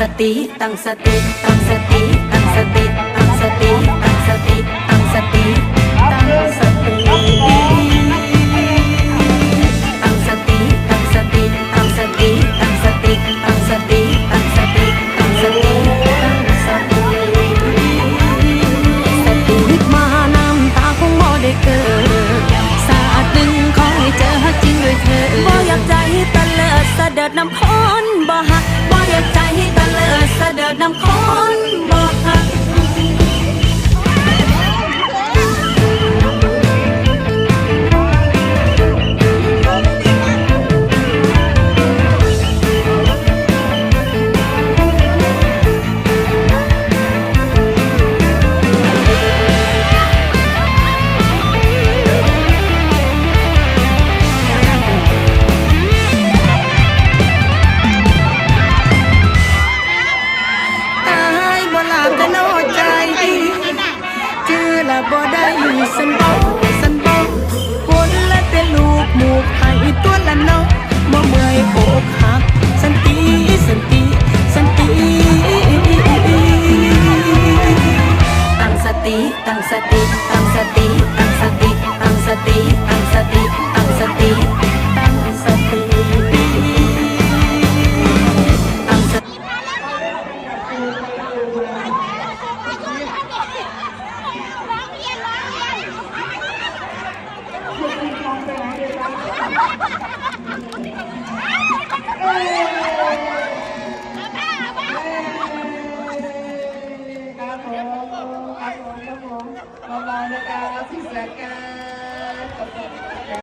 สติตั้งสติตั้งสติตั้งสติตั้งสติตั้งสติตั้งสติตั้งสติตั้งสติตั้งสติตั้งสติตั้งสติตั้งสติตั้งสติตั้งสติตั้งสติสติมาน้ำตาคงบ่ได้เกิดสาดหนึ่งขอให้เจอฮักจริงด้วยเธอบ่อยากใจตะเลิดเสด็จน้ำคนบ่ฮัก sa ng ko บ่ได้สันบ่สันบ่คนละแต่ลูกหมูกให้ตัวละเนาะบ่เมื่อยอกหักสันติสันติสันติตั้งสติตั้งสติตั้ง ประมาณนะครับที่แสกการ